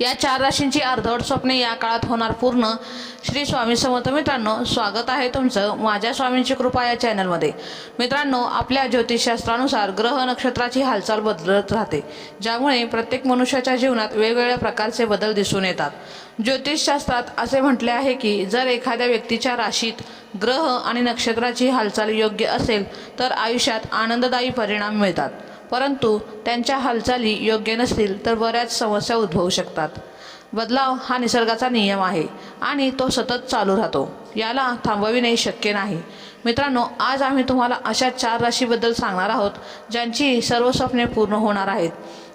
या चार राशींची अर्धवट स्वप्ने या काळात होणार पूर्ण. श्री स्वामी समर्थ मित्रांनो स्वागत आहे तुमचं माझ्या स्वामींची कृपा या चॅनलमध्ये. मित्रांनो आपल्या ज्योतिषशास्त्रानुसार ग्रह नक्षत्राची हालचाल बदलत राहते ज्यामुळे प्रत्येक मनुष्याच्या जीवनात वेगवेगळ्या प्रकारचे बदल दिसून येतात. ज्योतिषशास्त्रात असे म्हटले आहे की जर एखाद्या व्यक्तीच्या राशीत ग्रह आणि नक्षत्राची हालचाल योग्य असेल तर आयुष्यात आनंददायी परिणाम मिळतात. परंतु त्यांच्या हालचाली योग्य नसतील तर बऱ्याच समस्या उद्भवू शकतात. बदलाव हा निसर्गाचा नियम आहे आणि तो सतत चालू राहतो. याला थांबविणे शक्य नाही. मित्रांनो आज आम्ही तुम्हाला अशा चार राशीबद्दल सांगणार आहोत ज्यांची सर्व स्वप्ने पूर्ण होणार आहेत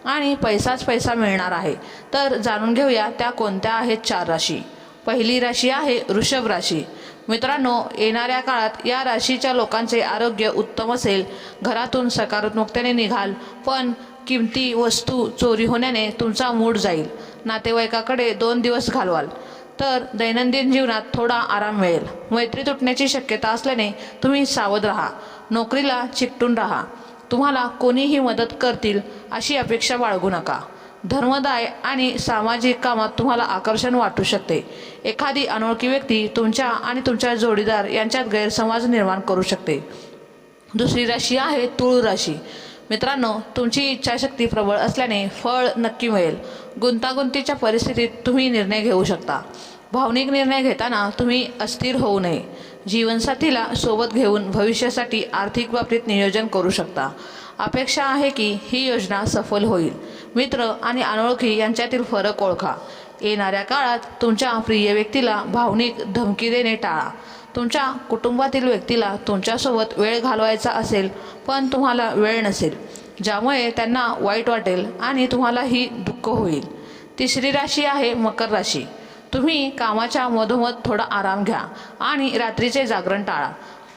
आणि पैसाच पैसा मिळणार आहे. तर जाणून घेऊया त्या कोणत्या आहेत चार राशी. पहिली राशी आहे वृषभ राशी. मित्रांनो येणाऱ्या काळात या राशीच्या लोकांचे आरोग्य उत्तम असेल. घरातून सकारात्मकतेने निघाल पण किमती वस्तू चोरी होण्याने तुमचा मूड जाईल. नातेवाईकाकडे दोन दिवस घालवाल तर दैनंदिन जीवनात थोडा आराम मिळेल. मैत्री तुटण्याची शक्यता असल्याने तुम्ही सावध राहा नोकरीला चिकटून राहा. तुम्हाला कोणीही मदत करतील अशी अपेक्षा बाळगू नका. धर्मदाय आणि सामाजिक कामात तुम्हाला आकर्षण वाटू शकते. एखादी अनोळखी व्यक्ती तुमच्या आणि तुमच्या जोडीदार यांच्यात गैरसमज निर्माण करू शकते. दुसरी राशी आहे तुळ राशी. मित्रांनो तुमची इच्छाशक्ती प्रबळ असल्याने फळ नक्की मिळेल. गुंतागुंतीच्या परिस्थितीत तुम्ही निर्णय घेऊ शकता. भावनिक निर्णय घेताना तुम्ही अस्थिर होऊ नये. जीवनसाथीला सोबत घेऊन भविष्यासाठी आर्थिक बाबतीत नियोजन करू शकता. अपेक्षा आहे की ही योजना सफल होईल. मित्र आणि अनोळखी यांच्यातील फरक ओळखा. येणाऱ्या काळात तुमच्या प्रिय व्यक्तीला भावनिक धमकी देणे टाळा. तुमच्या कुटुंबातील व्यक्तीला तुमच्यासोबत वेळ घालवायचा असेल पण तुम्हाला वेळ नसेल ज्यामुळे त्यांना वाईट वाटेल आणि तुम्हालाही दुःख होईल. तिसरी राशी आहे मकर राशी. तुम्ही कामाच्या मधोमध थोडा आराम घ्या आणि रात्रीचे जागरण टाळा.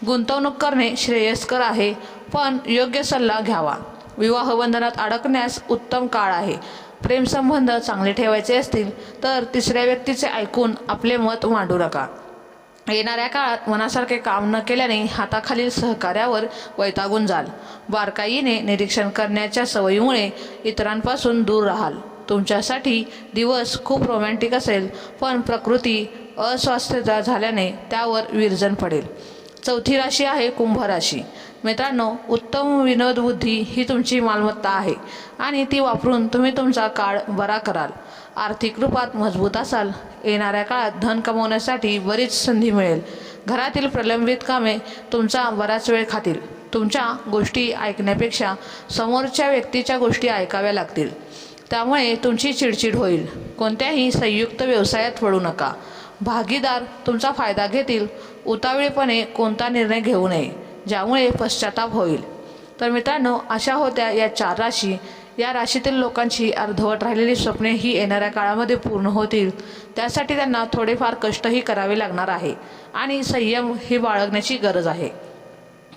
गुंतवणूक करणे श्रेयस्कर आहे पण योग्य सल्ला घ्यावा. विवाहबंधनात अडकण्यास उत्तम काळ आहे. प्रेमसंबंध चांगले ठेवायचे असतील तर तिसऱ्या व्यक्तीचे ऐकून आपले मत मांडू नका. येणाऱ्या काळात मनासारखे काम न केल्याने हाताखालील सहकार्यावर वैतागून जाल. बारकाईने निरीक्षण करण्याच्या सवयीमुळे इतरांपासून दूर राहाल. तुमच्यासाठी दिवस खूप रोमॅन्टिक असेल पण प्रकृती अस्वास्थ्यता झाल्याने त्यावर विरजन पडेल. चौथी राशी आहे कुंभ राशी. मित्रांनो उत्तम विनोद बुद्धी ही तुमची मालमत्ता आहे आणि ती वापरून तुम्ही तुमचा काळ बरा कराल. आर्थिक रूपात मजबूत असाल येणाऱ्या काळात धन कमवण्यासाठी बरीच संधी मिळेल. घरातील प्रलंबित कामे तुमचा बराच वेळ खातील. तुमच्या गोष्टी ऐकण्यापेक्षा समोरच्या व्यक्तीच्या गोष्टी ऐकाव्या लागतील. त्यामुळे तुमची चिडचिड होईल. कोणत्याही संयुक्त व्यवसायात वळू नका. भागीदार तुमचा फायदा घेतील. उतावीळपणे कोणता निर्णय घेऊ नये ज्यामुळे पश्चाताप होईल. तर मित्रांनो अशा होत्या या चार राशी. या राशीतील लोकांची अर्धवट राहिलेली स्वप्ने ही येणाऱ्या काळामध्ये पूर्ण होतील. त्यासाठी त्यांना थोडेफार कष्टही करावे लागणार आहे. आणि संयम ही बाळगण्याची गरज आहे.